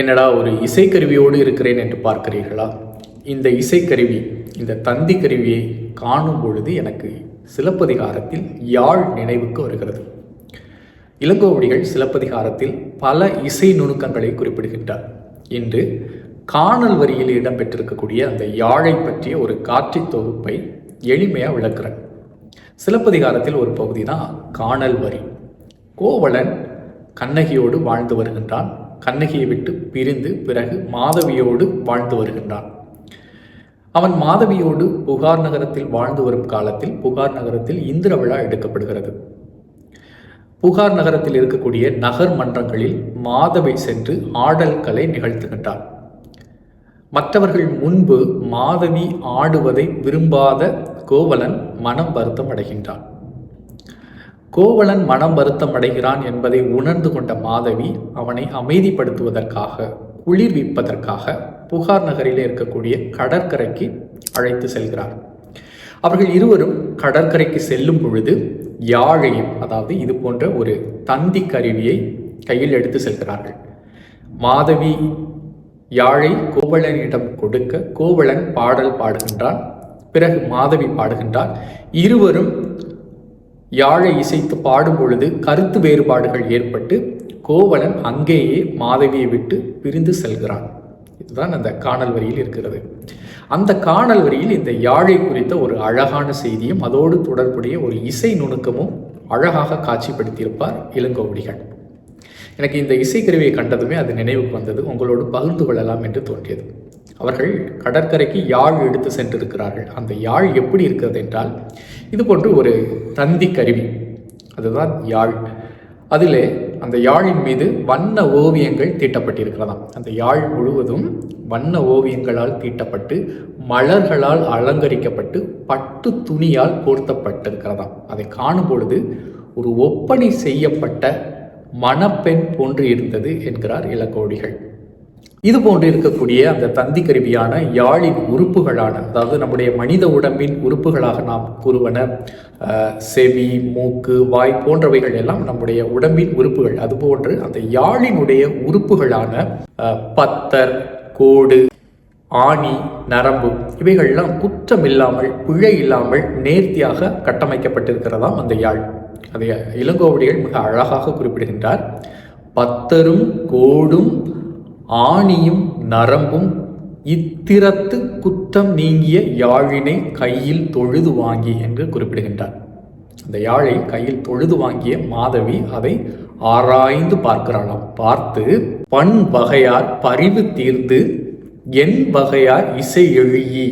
என்னடா ஒரு இசைக்கருவியோடு இருக்கிறேன் என்று பார்க்கிறீர்களா? இந்த இசைக்கருவி இந்த தந்தி கருவியை காணும் பொழுது எனக்கு சிலப்பதிகாரத்தில் யாழ் நினைவுக்கு வருகிறது. இளங்கோவடிகள் சிலப்பதிகாரத்தில் பல இசை நுணுக்கங்களை குறிப்பிடுகின்றார். இன்று காணல் வரியில் இடம்பெற்றிருக்கக்கூடிய அந்த யாழை பற்றிய ஒரு காட்சி தொகுப்பை எளிமையாக விளக்குறேன். சிலப்பதிகாரத்தில் ஒரு பகுதி தான் காணல் வரி. கோவலன் கண்ணகியோடு வாழ்ந்து வருகின்றான். கண்ணகியை விட்டு பிரிந்து பிறகு மாதவியோடு வாழ்ந்து வருகின்றான். அவன் மாதவியோடு புகார் நகரத்தில் வாழ்ந்து வரும் காலத்தில் புகார் நகரத்தில் இந்திர விழா எடுக்கப்படுகிறது. புகார் நகரத்தில் இருக்கக்கூடிய நகர் மன்றங்களில் மாதவி சென்று ஆடல்களை நிகழ்த்துகின்றார் மற்றவர்கள் முன்பு மாதவி ஆடுவதை விரும்பாத கோவலன் மனம் வருத்தம் அடைகின்றான் கோவலன் மனம் வருத்தம் அடைகிறான் என்பதை உணர்ந்து கொண்ட மாதவி அவனை அமைதிப்படுத்துவதற்காக குளிர்விப்பதற்காக புகார் நகரிலே இருக்கக்கூடிய கடற்கரைக்கு அழைத்து செல்கிறார். அவர்கள் இருவரும் கடற்கரைக்கு செல்லும் பொழுது யாழையும் அதாவது இது போன்ற ஒரு தந்தி கருவியை கையில் எடுத்து செல்கிறார்கள். மாதவி யாழை கோவலனிடம் கொடுக்க கோவலன் பாடல் பாடுகின்றான். பிறகு மாதவி பாடுகின்றார். இருவரும் யாழை இசைத்து பாடும் பொழுது கருத்து வேறுபாடுகள் ஏற்பட்டு கோவலன் அங்கேயே மாதவியை விட்டு பிரிந்து செல்கிறான். இதுதான் அந்த காணல் வரியில் இருக்கிறது. அந்த காணல் வரியில் இந்த யாழை குறித்த ஒரு அழகான செய்தியும் அதோடு தொடர்புடைய ஒரு இசை நுணுக்கமும் அழகாக காட்சிப்படுத்தியிருப்பார் இளங்கோவடிகள். எனக்கு இந்த இசைக்கருவியை கண்டதுமே அது நினைவுக்கு வந்தது. உங்களோடு பகிர்ந்து கொள்ளலாம் என்று தோன்றியது. அவர்கள் கடற்கரைக்கு யாழ் எடுத்து சென்றிருக்கிறார்கள். அந்த யாழ் எப்படி இருக்கிறது என்றால் இது போன்று ஒரு தந்தி கருவி. அதுதான் யாழ். அதிலே அந்த யாழின் மீது வண்ண ஓவியங்கள் தீட்டப்பட்டிருக்கிறதாம். அந்த யாழ் முழுவதும் வண்ண ஓவியங்களால் தீட்டப்பட்டு மலர்களால் அலங்கரிக்கப்பட்டு பட்டு துணியால் போர்த்தப்பட்டிருக்கிறதாம் அதை காணும் பொழுது ஒரு ஒப்பனை செய்யப்பட்ட மணப்பெண் போன்று இருந்தது என்கிறார் இளக்கோடிகள் இது போன்று இருக்கக்கூடிய அந்த தந்தி கருவியான யாழின் உறுப்புகளான அதாவது நம்முடைய மனித உடம்பின் உறுப்புகளாக நாம் கூறுவன செவி மூக்கு வாய் போன்றவைகள் எல்லாம் நம்முடைய உடம்பின் உறுப்புகள். அதுபோன்று அந்த யாழினுடைய உறுப்புகளான பத்தர் கோடு ஆணி நரம்பு இவைகள்லாம் குற்றம் இல்லாமல் பிழை இல்லாமல் நேர்த்தியாக கட்டமைக்கப்பட்டிருக்கிறதாம் அந்த யாழ். அதை இளங்கோவடிகள் மிக அழகாக குறிப்பிடுகின்றார். பத்தரும் கோடும் ஆணியும் நரம்பும் இத்திரத்து குத்தம் நீங்கிய யாழினை கையில் தொழுது வாங்கி என்று குறிப்பிடுகின்றார். அந்த யாழை கையில் தொழுது வாங்கிய மாதவி அதை ஆராய்ந்து பார்க்கிறாளாம். பார்த்து பண் வகையார் பரிவு தீர்ந்து என் வகையார் இசை எழுகி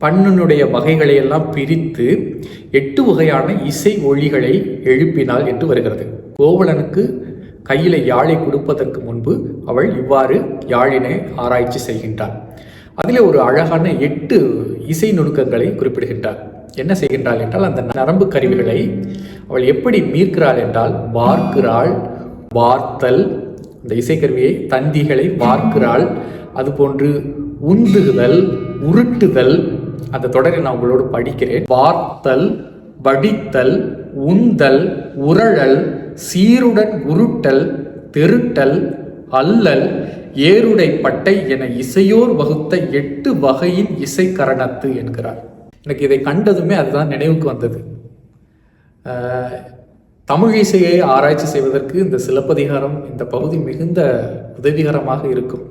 பண்ணினுடைய வகைகளை எல்லாம் பிரித்து எட்டு வகையான இசை ஒளிகளை எழுப்பினாள் என்று வருகிறது. கோவலனுக்கு கையில் யாழை கொடுப்பதற்கு முன்பு அவள் இவ்வாறு யாழினை ஆராய்ச்சி செய்கின்றாள். அதிலே ஒரு அழகான எட்டு இசை நுணுக்கங்களை குறிப்பிடுகின்றார் என்ன செய்கின்றாள் என்றால் அந்த நரம்பு கருவிகளை அவள் எப்படி மீர்க்கிறாள் என்றால் வார்க்கிறாள் வார்த்தல் அந்த இசைக்கருவியை தந்திகளை வார்க்கிறாள் அதுபோன்று உந்துகுதல் உருட்டுதல் அந்த தொடரை நான் உங்களோடு படிக்கிறேன். வார்த்தல் வடித்தல் உந்தல் உரழல் சீருடன் உருட்டல் தெருட்டல் அல்லல் ஏருடை பட்டை என இசையோர் வகுத்த எட்டு வகையின் இசைக்கரணத்து என்கிறார். எனக்கு இதை கண்டதுமே அதுதான் நினைவுக்கு வந்தது. தமிழ் இசையை ஆராய்ச்சி செய்வதற்கு இந்த சிலப்பதிகாரம் இந்த பகுதி மிகுந்த உதவிகரமாக இருக்கும்.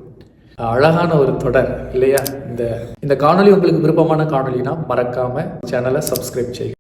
அழகான ஒரு தொடர் இல்லையா? இந்த இந்த காணொலி உங்களுக்கு விருப்பமான காணொலினா மறக்காம சேனலை சப்ஸ்கிரைப் செய்யுங்க.